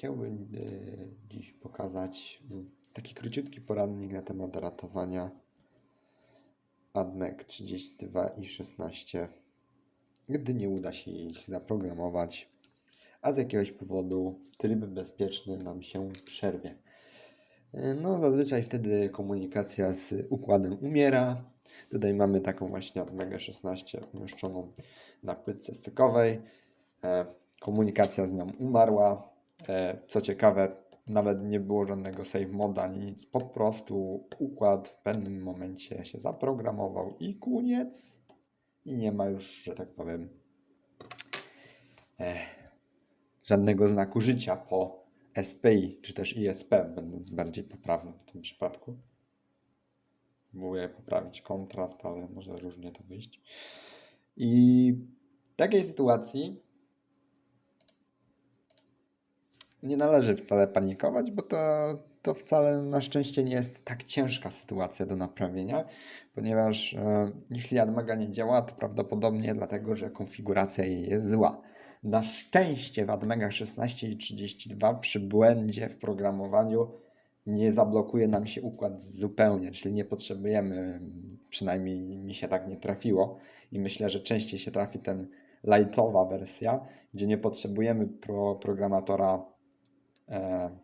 Chciałbym e, dziś pokazać taki króciutki poradnik na temat ratowania ADMEC 32 i 16, gdy nie uda się ich zaprogramować, a z jakiegoś powodu tryb bezpieczny nam się przerwie. E, No, zazwyczaj wtedy komunikacja z układem umiera. Tutaj mamy taką właśnie ADMEG 16 umieszczoną na płytce stykowej. E, Komunikacja z nią umarła. E, Co ciekawe, nawet nie było żadnego save moda, nic. Po prostu układ w pewnym momencie się zaprogramował i koniec. I nie ma już, że tak powiem, e, żadnego znaku życia po SPI, czy też ISP, będąc bardziej poprawnym w tym przypadku. Próbuję poprawić kontrast, ale może różnie to wyjść. I w takiej sytuacji nie należy wcale panikować, bo to, to wcale na szczęście nie jest tak ciężka sytuacja do naprawienia, ponieważ e, jeśli Admaga nie działa, to prawdopodobnie dlatego, że konfiguracja jej jest zła. Na szczęście w Admega 16 i 32 przy błędzie w programowaniu nie zablokuje nam się układ zupełnie, czyli nie potrzebujemy, przynajmniej mi się tak nie trafiło i myślę, że częściej się trafi ten lightowa wersja, gdzie nie potrzebujemy pro, programatora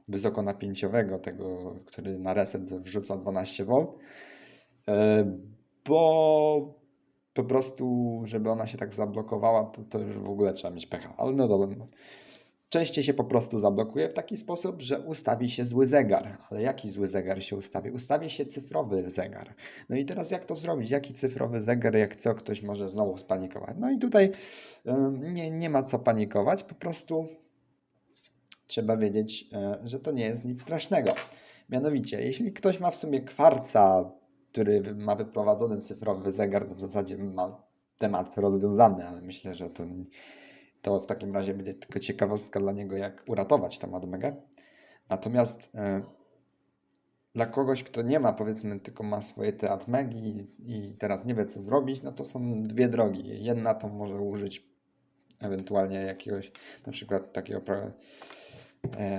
wysokonapięciowego, tego, który na reset wrzuca 12V, e, bo po prostu, żeby ona się tak zablokowała, to, to już w ogóle trzeba mieć pecha. Ale no dobra. no. Częściej się po prostu zablokuje w taki sposób, że ustawi się zły zegar. Ale jaki zły zegar się ustawi? Ustawi się cyfrowy zegar. No i teraz jak to zrobić? Jaki cyfrowy zegar, jak co ktoś może znowu spanikować? No i tutaj ym, nie, nie ma co panikować, po prostu trzeba wiedzieć, e, że to nie jest nic strasznego. Mianowicie, jeśli ktoś ma w sumie kwarca, który ma wyprowadzony cyfrowy zegar, to w zasadzie ma temat rozwiązany, ale myślę, że to, to w takim razie będzie tylko ciekawostka dla niego, jak uratować tę Admegę. Natomiast e, dla kogoś, kto nie ma, powiedzmy, tylko ma swoje te Admegi i teraz nie wie, co zrobić, no to są dwie drogi. Jedna to może użyć ewentualnie jakiegoś, na przykład takiego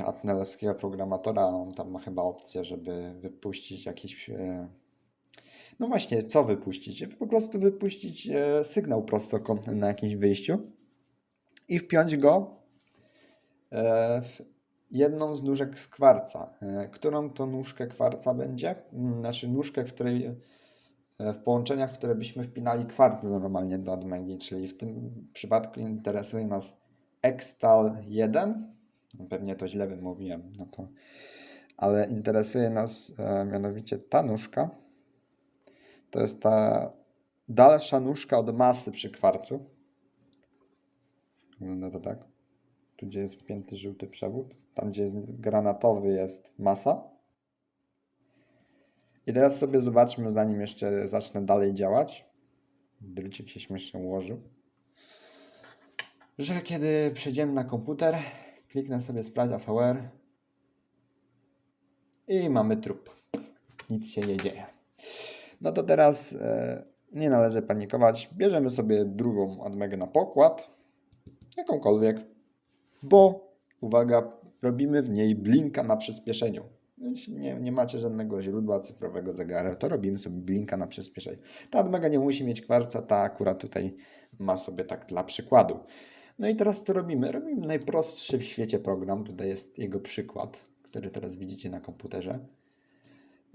atnelowskiego programatora, on tam ma chyba opcję, żeby wypuścić jakiś. E, no właśnie, co wypuścić? Po prostu wypuścić e, sygnał prostokątny na jakimś wyjściu i wpiąć go e, w jedną z nóżek z kwarca. E, którą to nóżkę kwarca będzie? Mm, Znaczy nóżkę, w której e, w połączeniach, w które byśmy wpinali kwarc normalnie do Admegi, czyli w tym przypadku interesuje nas Extal 1. Pewnie to źle wymówiłem, no to, ale interesuje nas e, mianowicie ta nóżka. To jest ta dalsza nóżka od masy przy kwarcu. Wygląda to tak. Tu, gdzie jest wpięty żółty przewód. Tam, gdzie jest granatowy, jest masa. I teraz sobie zobaczmy, zanim jeszcze zacznę dalej działać. Drucik się śmiesznie ułożył. Że kiedy przejdziemy na komputer, kliknę sobie sprawdź AVR i mamy trup. Nic się nie dzieje. No to teraz e, nie należy panikować. Bierzemy sobie drugą Admegę na pokład, jakąkolwiek, bo uwaga, robimy w niej blinka na przyspieszeniu. Jeśli nie, nie macie żadnego źródła cyfrowego zegara, to robimy sobie blinka na przyspieszeniu. Ta Admega nie musi mieć kwarca, ta akurat tutaj ma sobie tak dla przykładu. No i teraz co robimy? Robimy najprostszy w świecie program. Tutaj jest jego przykład, który teraz widzicie na komputerze.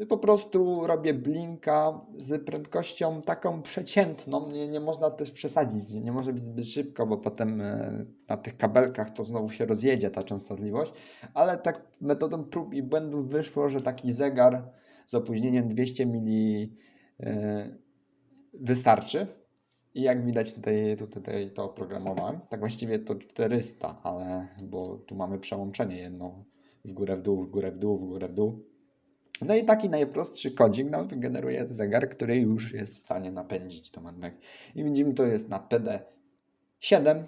Po prostu robię blinka z prędkością taką przeciętną. Nie, nie można też przesadzić, nie może być zbyt szybko, bo potem e, na tych kabelkach to znowu się rozjedzie ta częstotliwość. Ale tak metodą prób i błędów wyszło, że taki zegar z opóźnieniem 200 mili e, wystarczy. I jak widać tutaj, tu- tutaj to oprogramowałem. Tak właściwie to 400, ale bo tu mamy przełączenie jedno w górę, w dół, w górę, w dół, w górę, w dół. No i taki najprostszy kodzik nam wygeneruje zegar, który już jest w stanie napędzić tą Admeg. I widzimy, to jest na PD7,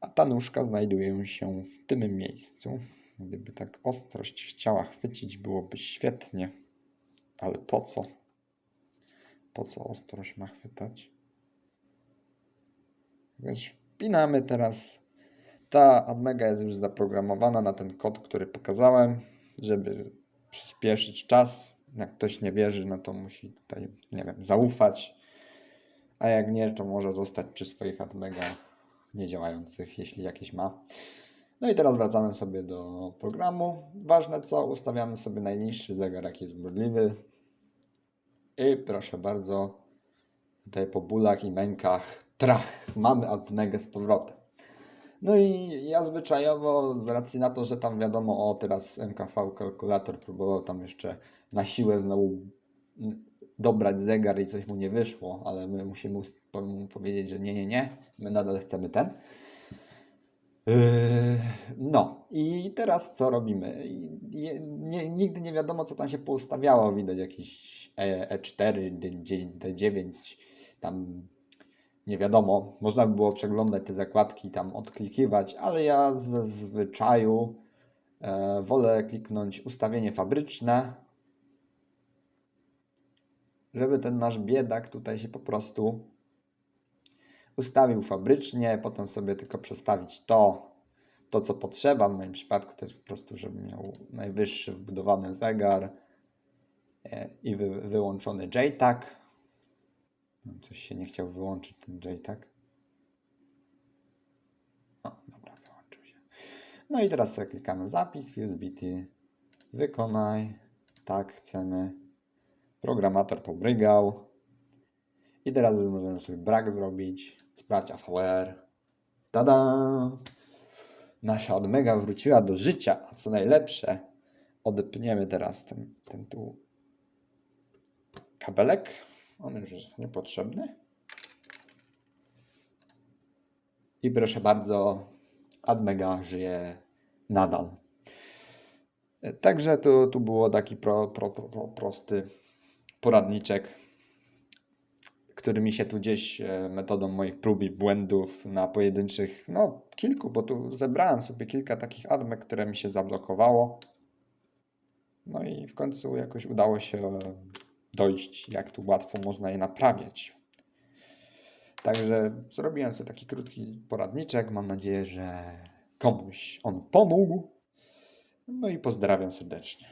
a ta nóżka znajduje się w tym miejscu. Gdyby tak ostrość chciała chwycić, byłoby świetnie. Ale po co? Po co ostrość ma chwytać? Więc wpinamy teraz Ta Admega jest już zaprogramowana na ten kod, który pokazałem, żeby przyspieszyć czas. Jak ktoś nie wierzy, no to musi tutaj, nie wiem, zaufać. A jak nie, to może zostać przy swoich Admega niedziałających, jeśli jakieś ma. No i teraz wracamy sobie do programu. Ważne co, ustawiamy sobie najniższy zegar, jaki jest możliwy. I proszę bardzo, tutaj po bólach i mękach, trach, mamy Admegę z powrotem. No i ja zwyczajowo, z racji na to, że tam wiadomo, o teraz MKV kalkulator próbował tam jeszcze na siłę znowu dobrać zegar i coś mu nie wyszło, ale my musimy mu powiedzieć, że nie, nie, nie, my nadal chcemy ten. Yy, No i teraz co robimy? Je- Nie, nigdy nie wiadomo, co tam się poustawiało. Widać jakieś E- E4, D- D9, tam nie wiadomo. Można by było przeglądać te zakładki, tam odklikiwać, ale ja ze zwyczaju e, wolę kliknąć ustawienie fabryczne, żeby ten nasz biedak tutaj się po prostu ustawił fabrycznie, potem sobie tylko przestawić to, to co potrzeba. W moim przypadku to jest po prostu, żeby miał najwyższy wbudowany zegar e, i wy, wyłączony JTAG. No, Coś się nie chciał wyłączyć ten JTAG. O, dobra, wyłączył się. No i teraz sobie klikamy zapis, FuseBT, wykonaj, tak chcemy. Programator pobrygał. I teraz możemy sobie brak zrobić, sprawdź AVR. Tada! Nasza odmega wróciła do życia, a co najlepsze, odepniemy teraz ten, ten tu kabelek. On już jest niepotrzebny. I proszę bardzo, Admega żyje nadal. Także tu, tu było taki pro, pro, pro, pro, prosty poradniczek, który mi się tu gdzieś e, metodą moich prób i błędów na pojedynczych, no kilku, bo tu zebrałem sobie kilka takich admek, które mi się zablokowało. No i w końcu jakoś udało się dojść, jak tu łatwo można je naprawiać. Także zrobiłem sobie taki krótki poradniczek. Mam nadzieję, że komuś on pomógł. No i pozdrawiam serdecznie.